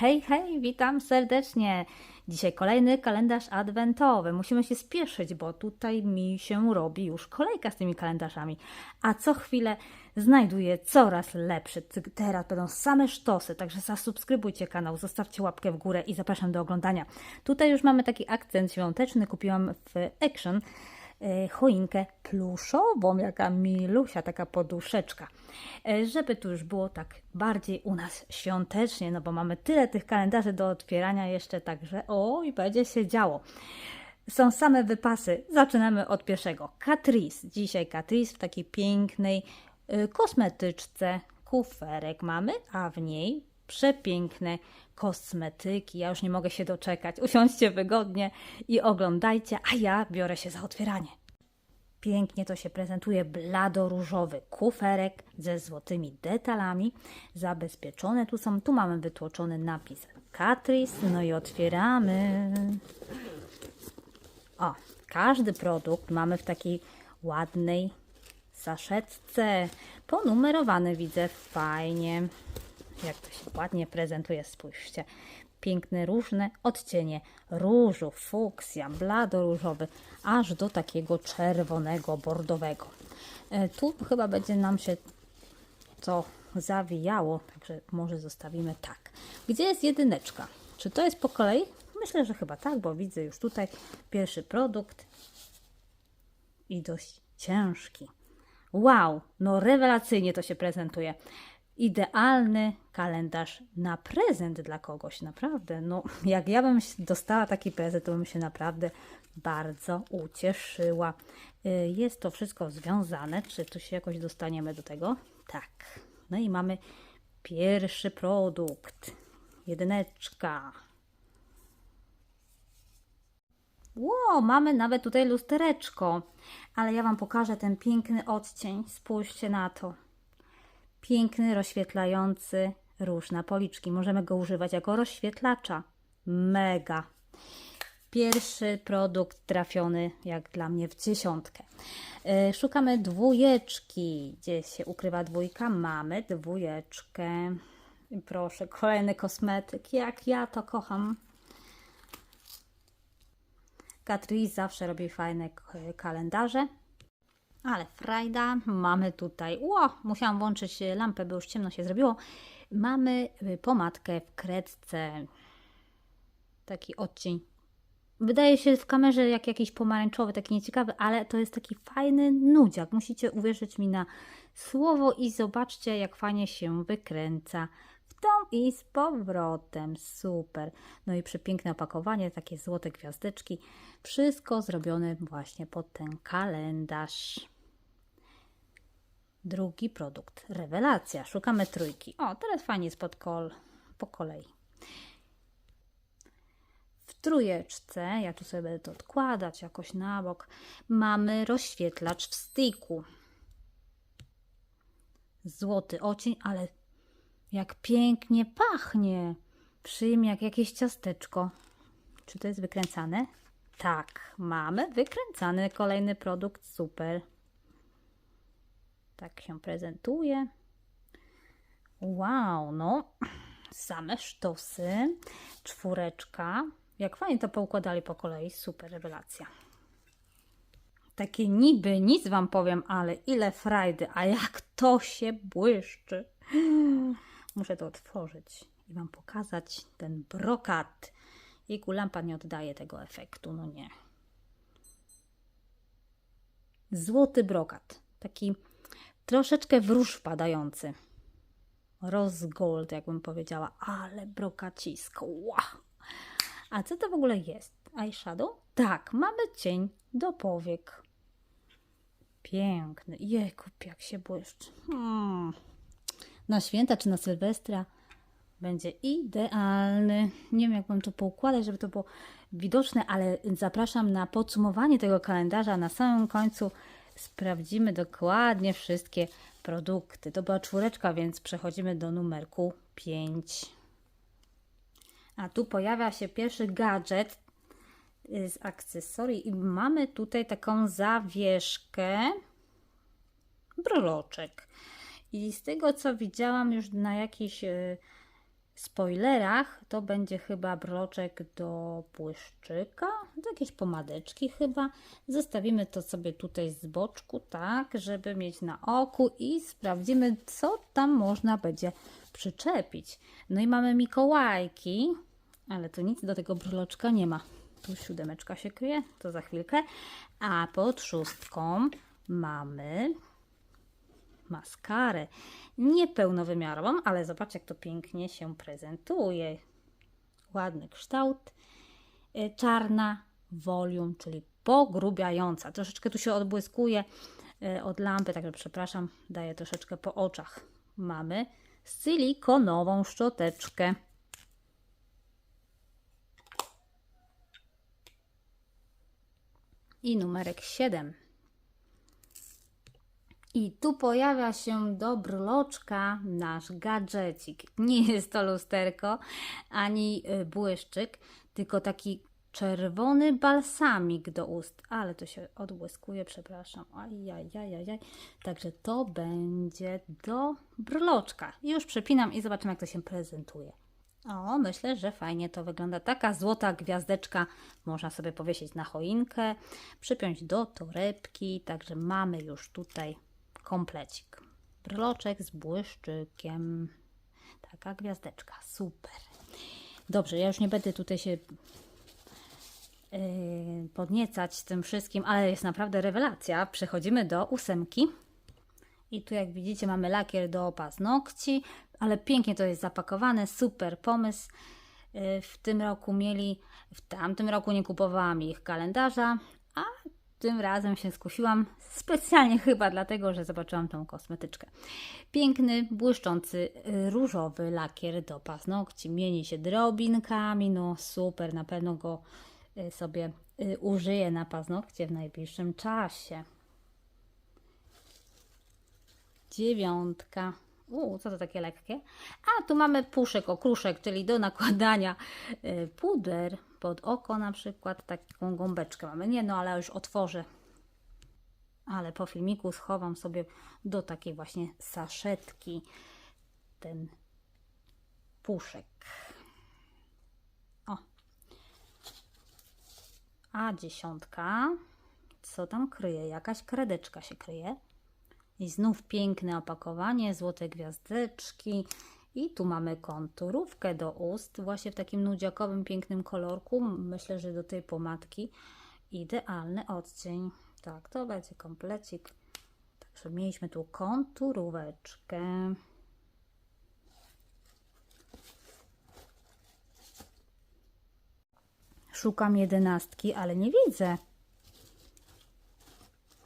Hej, hej, witam serdecznie. Dzisiaj kolejny kalendarz adwentowy. Musimy się spieszyć, bo tutaj mi się robi już kolejka z tymi kalendarzami. A co chwilę znajduję coraz lepszy. Teraz będą same sztosy, także zasubskrybujcie kanał, zostawcie łapkę w górę i zapraszam do oglądania. Tutaj już mamy taki akcent świąteczny. Kupiłam w Action choinkę pluszową, jaka milusia, taka poduszeczka. E, Żeby tu już było tak bardziej u nas świątecznie, no bo mamy tyle tych kalendarzy do otwierania jeszcze, także o i będzie się działo. Są same wypasy. Zaczynamy od pierwszego. Catrice. Dzisiaj Catrice w takiej pięknej y, kosmetyczce. Kuferek mamy, a w niej przepiękne kosmetyki. Ja już nie mogę się doczekać. Usiądźcie wygodnie i oglądajcie, a ja biorę się za otwieranie. Pięknie to się prezentuje blado-różowy kuferek ze złotymi detalami. Zabezpieczone tu są. Tu mamy wytłoczony napis Catrice. No i otwieramy. O, każdy produkt mamy w takiej ładnej saszetce. Ponumerowany widzę fajnie. Jak to się ładnie prezentuje, spójrzcie. Piękne różne odcienie różu, fuksja, blado-różowy, aż do takiego czerwonego, bordowego. E, Tu chyba będzie nam się to zawijało, także może zostawimy tak. Gdzie jest jedyneczka? Czy to jest po kolei? Myślę, że chyba tak, bo widzę już tutaj pierwszy produkt i dość ciężki. Wow, no rewelacyjnie to się prezentuje. Idealny kalendarz na prezent dla kogoś, naprawdę. No, jak ja bym dostała taki prezent, to bym się naprawdę bardzo ucieszyła. Y, Jest to wszystko związane. Czy tu się jakoś dostaniemy do tego? Tak. No i mamy pierwszy produkt. Jedyneczka. Ło, mamy nawet tutaj lustereczko. Ale ja Wam pokażę ten piękny odcień. Spójrzcie na to. Piękny, rozświetlający róż na policzki. Możemy go używać jako rozświetlacza. Mega. Pierwszy produkt trafiony, jak dla mnie, w dziesiątkę. E, Szukamy dwójeczki. Gdzie się ukrywa dwójka? Mamy dwójeczkę. Proszę, kolejny kosmetyk. Jak ja to kocham. Catrice zawsze robi fajne kalendarze. Ale frajda, mamy tutaj, ło, musiałam włączyć e, lampę, bo już ciemno się zrobiło. Mamy y, pomadkę w kredce, taki odcień. Wydaje się w kamerze jak jakiś pomarańczowy, taki nieciekawy, ale to jest taki fajny nudziak. Musicie uwierzyć mi na słowo i zobaczcie, jak fajnie się wykręca i z powrotem. Super. No i przepiękne opakowanie, takie złote gwiazdeczki. Wszystko zrobione właśnie pod ten kalendarz. Drugi produkt. Rewelacja. Szukamy trójki. O, teraz fajnie jest pod kol, po kolei. W trójeczce, ja tu sobie będę to odkładać jakoś na bok, mamy rozświetlacz w styku. Złoty ocień, ale jak pięknie pachnie. Przyjmie jak jakieś ciasteczko. Czy to jest wykręcane? Tak, mamy wykręcany kolejny produkt. Super. Tak się prezentuje. Wow, no. Same sztosy. Czwóreczka. Jak fajnie to poukładali po kolei. Super rewelacja. Takie niby nic Wam powiem, ale ile frajdy, a jak to się błyszczy. Muszę to otworzyć i Wam pokazać ten brokat. Jejku, lampa nie oddaje tego efektu, no nie. Złoty brokat. Taki troszeczkę w róż wpadający. Rose gold, jakbym powiedziała, ale brokacisko. Wow. A co to w ogóle jest? Eyeshadow? Tak, mamy cień do powiek. Piękny. Jejku, jak się błyszczy. Hmm. Na święta czy na Sylwestra będzie idealny. Nie wiem, jak mam to poukładać, żeby to było widoczne, ale zapraszam na podsumowanie tego kalendarza. Na samym końcu sprawdzimy dokładnie wszystkie produkty. To była czwóreczka, więc przechodzimy do numerku 5. A tu pojawia się pierwszy gadżet y, z akcesorii i mamy tutaj taką zawieszkę broloczek. I z tego co widziałam już na jakichś y, spoilerach to będzie chyba broczek do błyszczyka, do jakiejś pomadeczki chyba. Zostawimy to sobie tutaj z boczku, tak, żeby mieć na oku i sprawdzimy, co tam można będzie przyczepić. No i mamy Mikołajki, ale tu nic do tego bryloczka nie ma. Tu siódemeczka się kryje, to za chwilkę. A pod szóstką mamy maskarę. Niepełnowymiarową, ale zobacz, jak to pięknie się prezentuje. Ładny kształt. Y, Czarna volume, czyli pogrubiająca. Troszeczkę tu się odbłyskuje y, od lampy, także przepraszam, daję troszeczkę po oczach. Mamy silikonową szczoteczkę. I numerek 7. I tu pojawia się do bryloczka nasz gadżecik. Nie jest to lusterko ani y, błyszczyk, tylko taki czerwony balsamik do ust. Ale to się odbłyskuje, przepraszam. Ajajajajaj. Także to będzie do bryloczka. Już przepinam i zobaczymy, jak to się prezentuje. O, myślę, że fajnie to wygląda. Taka złota gwiazdeczka można sobie powiesić na choinkę, przypiąć do torebki. Także mamy już tutaj komplecik. Bryloczek z błyszczykiem. Taka gwiazdeczka. Super. Dobrze, ja już nie będę tutaj się yy, podniecać tym wszystkim, ale jest naprawdę rewelacja. Przechodzimy do ósemki. I tu jak widzicie mamy lakier do paznokci, ale pięknie to jest zapakowane, super pomysł. Yy, W tym roku mieli, w tamtym roku nie kupowałam ich kalendarza, a tym razem się skusiłam specjalnie chyba dlatego, że zobaczyłam tą kosmetyczkę. Piękny, błyszczący, różowy lakier do paznokci. Mieni się drobinkami, no super, na pewno go y, sobie y, użyję na paznokcie w najbliższym czasie. Dziewiątka. U, co to takie lekkie? A, tu mamy puszek, okruszek, czyli do nakładania y, puder pod oko na przykład. Taką gąbeczkę mamy. Nie no, ale już otworzę. Ale po filmiku schowam sobie do takiej właśnie saszetki ten puszek. O. A dziesiątka. Co tam kryje? Jakaś kredeczka się kryje. I znów piękne opakowanie, złote gwiazdeczki. I tu mamy konturówkę do ust, właśnie w takim nudziakowym, pięknym kolorku. Myślę, że do tej pomadki idealny odcień. Tak, to będzie komplecik. Także mieliśmy tu konturóweczkę. Szukam jedenastki, ale nie widzę.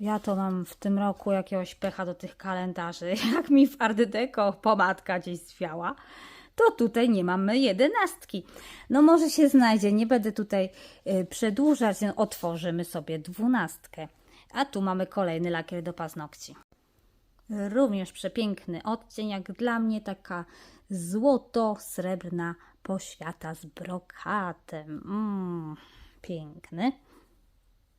Ja to mam w tym roku jakiegoś pecha do tych kalendarzy. Jak mi w Art Deco pomadka gdzieś zwiała, to tutaj nie mamy jedenastki. No może się znajdzie, nie będę tutaj y, przedłużać, no, otworzymy sobie dwunastkę. A tu mamy kolejny lakier do paznokci. Również przepiękny odcień, jak dla mnie taka złoto-srebrna poświata z brokatem. Mm, piękny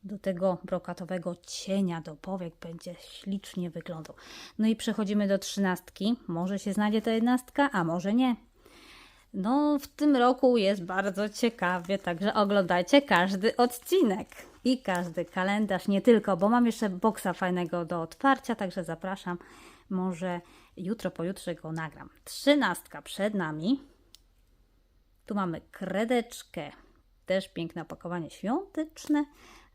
do tego brokatowego cienia do powiek będzie ślicznie wyglądał. No i przechodzimy do trzynastki. Może się znajdzie ta jednostka, a może nie. No, w tym roku jest bardzo ciekawie, także oglądajcie każdy odcinek i każdy kalendarz, nie tylko, bo mam jeszcze boksa fajnego do otwarcia, także zapraszam. Może jutro, pojutrze go nagram. Trzynastka przed nami. Tu mamy kredeczkę, też piękne opakowanie świąteczne,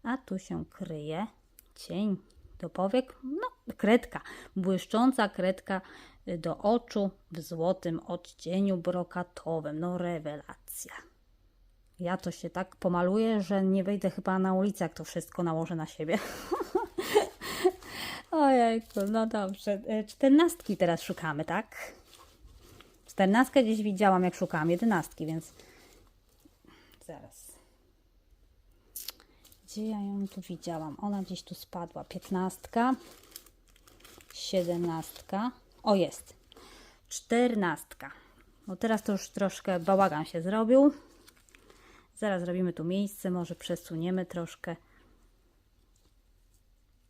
a tu się kryje cień do powiek, no kredka, błyszcząca kredka do oczu w złotym odcieniu brokatowym, no rewelacja. Ja to się tak pomaluję, że nie wejdę chyba na ulicę, jak to wszystko nałożę na siebie. Ojejku, no dobrze. E, Czternastki teraz szukamy, tak? Czternastkę gdzieś widziałam, jak szukałam jedenastki, więc zaraz. Gdzie ja ją tu widziałam? Ona gdzieś tu spadła. Piętnastka, siedemnastka. O, jest. Czternastka. No teraz to już troszkę bałagan się zrobił. Zaraz zrobimy tu miejsce, może przesuniemy troszkę.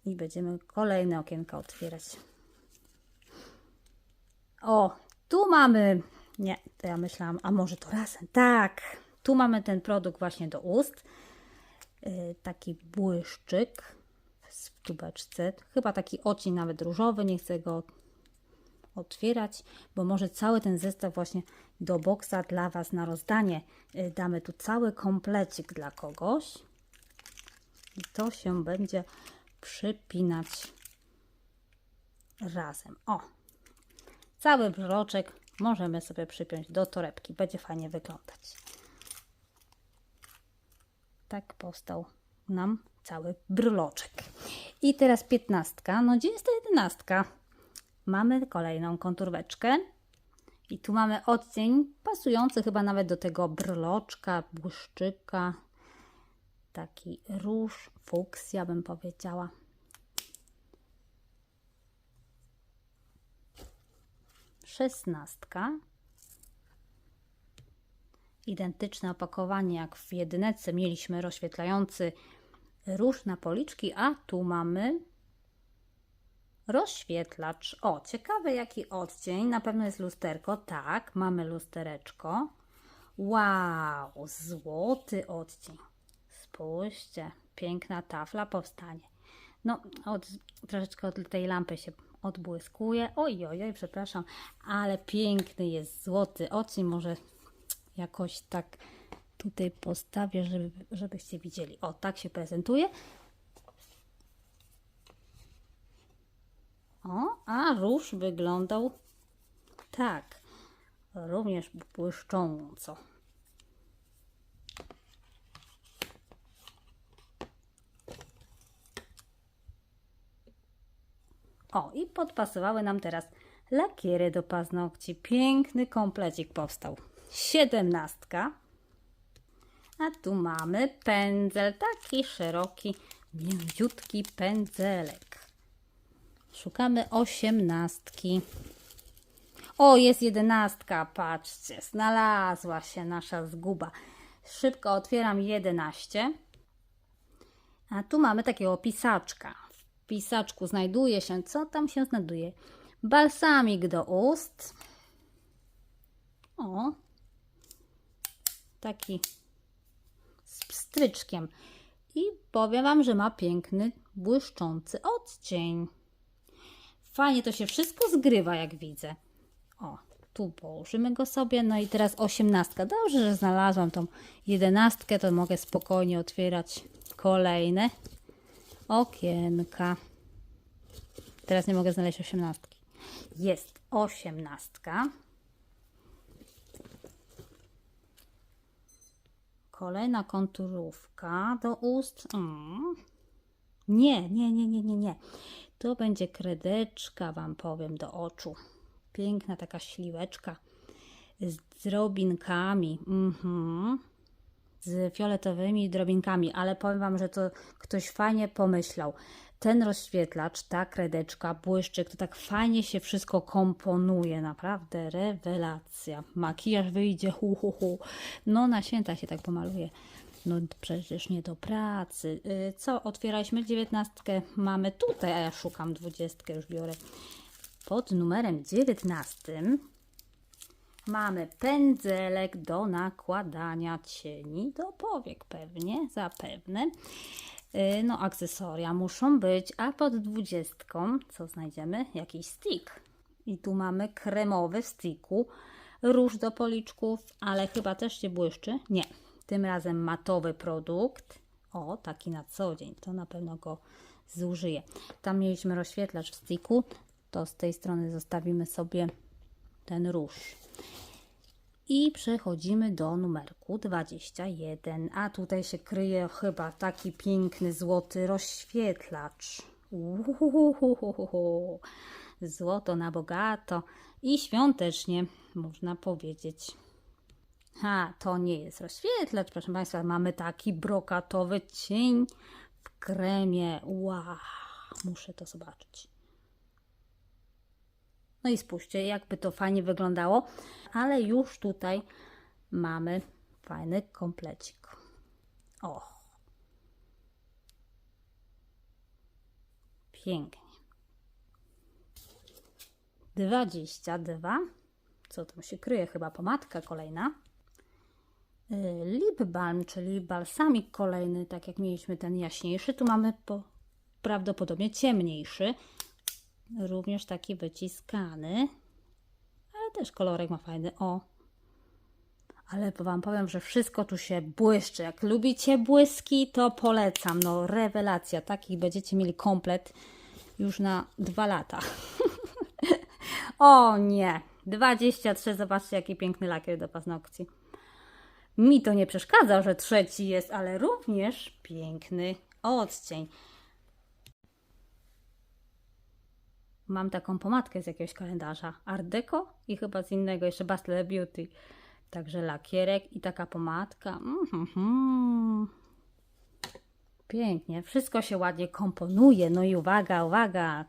I będziemy kolejne okienka otwierać. O, tu mamy Nie, to ja myślałam, a może to razem. Tak, tu mamy ten produkt właśnie do ust. Yy, taki błyszczyk w tubeczce. Chyba taki ocień nawet różowy. Nie chcę go otwierać, bo może cały ten zestaw właśnie do boksa dla Was na rozdanie. Yy, Damy tu cały komplecik dla kogoś. I to się będzie przypinać razem. O, cały brloczek możemy sobie przypiąć do torebki. Będzie fajnie wyglądać. Tak powstał nam cały brloczek. I teraz piętnastka. No gdzie jest ta jedenastka? Mamy kolejną konturweczkę. I tu mamy odcień pasujący chyba nawet do tego brloczka, błyszczyka. Taki róż, fuksja bym powiedziała. Szesnastka. Identyczne opakowanie jak w jedynece mieliśmy rozświetlający róż na policzki, a tu mamy rozświetlacz. O, ciekawe jaki odcień. Na pewno jest lusterko. Tak, mamy lustereczko. Wow, złoty odcień. Spójrzcie, piękna tafla powstanie. No, od, troszeczkę od tej lampy się odbłyskuje. Oj, oj, oj, przepraszam, ale piękny jest złoty odcień. Może jakoś tak tutaj postawię, żeby, żebyście widzieli. O, tak się prezentuje. O, a róż wyglądał tak, również błyszcząco. O, i podpasowały nam teraz lakiery do paznokci. Piękny komplecik powstał. Siedemnastka. A tu mamy pędzel, taki szeroki, mięciutki pędzelek. Szukamy osiemnastki. O, jest jedenastka, patrzcie, znalazła się nasza zguba. Szybko otwieram jedenaście. A tu mamy takiego pisaczka. W pisaczku znajduje się, co tam się znajduje? Balsamik do ust. O, taki z pstryczkiem. I powiem Wam, że ma piękny, błyszczący odcień. Fajnie to się wszystko zgrywa, jak widzę. O, tu położymy go sobie. No i teraz osiemnastka. Dobrze, że znalazłam tą jedenastkę, to mogę spokojnie otwierać kolejne okienka. Teraz nie mogę znaleźć osiemnastki. Jest osiemnastka. Kolejna konturówka do ust. Mm. Nie, nie, nie, nie, nie, nie. To będzie kredeczka, Wam powiem, do oczu. Piękna taka śliweczka z drobinkami. Mhm. Z fioletowymi drobinkami, ale powiem Wam, że to ktoś fajnie pomyślał. Ten rozświetlacz, ta kredeczka, błyszczyk, to tak fajnie się wszystko komponuje. Naprawdę rewelacja. Makijaż wyjdzie, hu, hu, hu. No na święta się tak pomaluje. No przecież nie do pracy. Y, Co, otwieraliśmy dziewiętnastkę. Mamy tutaj, a ja szukam dwudziestkę, już biorę. Pod numerem dziewiętnastym mamy pędzelek do nakładania cieni do powiek pewnie, zapewne. Y, No akcesoria muszą być, a pod dwudziestką co znajdziemy? Jakiś stick. I tu mamy kremowy w sticku, róż do policzków, ale chyba też się błyszczy. Nie, tym razem matowy produkt. O, taki na co dzień, to na pewno go zużyję. Tam mieliśmy rozświetlacz w sticku, to z tej strony zostawimy sobie ten róż. I przechodzimy do numerku 21, a tutaj się kryje chyba taki piękny złoty rozświetlacz. Uhuhuhuhu. Złoto na bogato i świątecznie, można powiedzieć. Ha, to nie jest rozświetlacz, proszę Państwa. Mamy taki brokatowy cień w kremie. Wow, muszę to zobaczyć. No i spójrzcie, jakby to fajnie wyglądało, ale już tutaj mamy fajny komplecik. O, pięknie. 22. Co tam się kryje? Chyba pomadka kolejna. Y, Lip balm, czyli balsamik kolejny, tak jak mieliśmy ten jaśniejszy. Tu mamy po, prawdopodobnie ciemniejszy. Również taki wyciskany. Ale też kolorek ma fajny. O, ale Wam powiem, że wszystko tu się błyszczy. Jak lubicie błyski, to polecam. No, rewelacja. Takich będziecie mieli komplet już na dwa lata. o nie! 23, zobaczcie, jaki piękny lakier do paznokci. Mi to nie przeszkadza, że trzeci jest, ale również piękny odcień. Mam taką pomadkę z jakiegoś kalendarza Art Deco i chyba z innego jeszcze Bastel Beauty. Także lakierek i taka pomadka. Mhm. Pięknie. Wszystko się ładnie komponuje. No i uwaga, uwaga.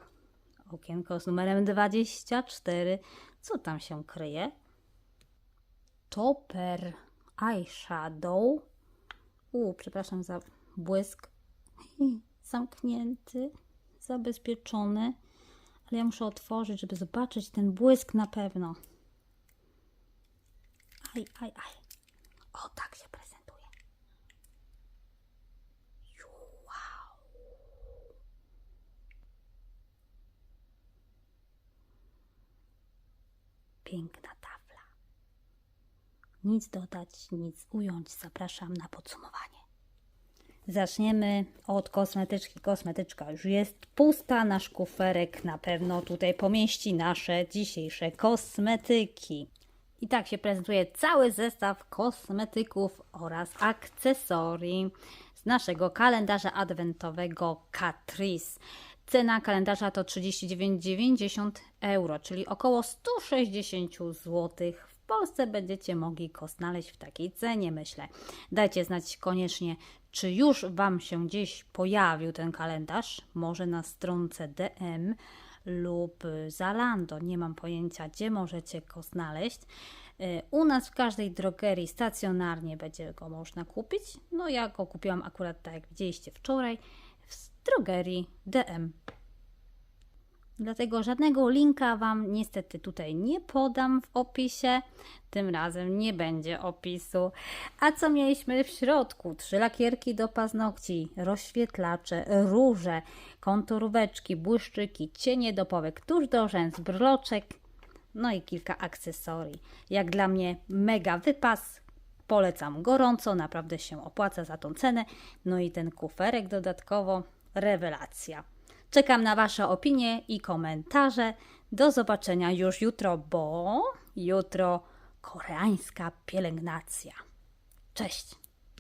Okienko z numerem 24. Co tam się kryje? Topper eyeshadow. U, przepraszam za błysk. Zamknięty, zabezpieczony. Ale ja muszę otworzyć, żeby zobaczyć ten błysk na pewno. Aj, aj, aj. O, tak się prezentuje. Wow. Piękna tafla. Nic dodać, nic ująć. Zapraszam na podsumowanie. Zaczniemy od kosmetyczki. Kosmetyczka już jest pusta. Nasz kuferek na pewno tutaj pomieści nasze dzisiejsze kosmetyki. I tak się prezentuje cały zestaw kosmetyków oraz akcesorii z naszego kalendarza adwentowego Catrice. Cena kalendarza to 39,90 euro, czyli około 160 zł. W Polsce będziecie mogli go znaleźć w takiej cenie, myślę. Dajcie znać koniecznie, czy już Wam się gdzieś pojawił ten kalendarz, może na stronce DM lub Zalando. Nie mam pojęcia, gdzie możecie go znaleźć. Y, U nas w każdej drogerii stacjonarnie będzie go można kupić. No ja go kupiłam akurat tak jak widzieliście wczoraj w drogerii DM. Dlatego żadnego linka Wam niestety tutaj nie podam w opisie. Tym razem nie będzie opisu. A co mieliśmy w środku? Trzy lakierki do paznokci, rozświetlacze, róże, konturóweczki, błyszczyki, cienie do powiek, tuż do rzęs, brloczek, no i kilka akcesorii. Jak dla mnie mega wypas. Polecam gorąco, naprawdę się opłaca za tą cenę. No i ten kuferek dodatkowo, rewelacja. Czekam na Wasze opinie i komentarze. Do zobaczenia już jutro, bo jutro koreańska pielęgnacja. Cześć!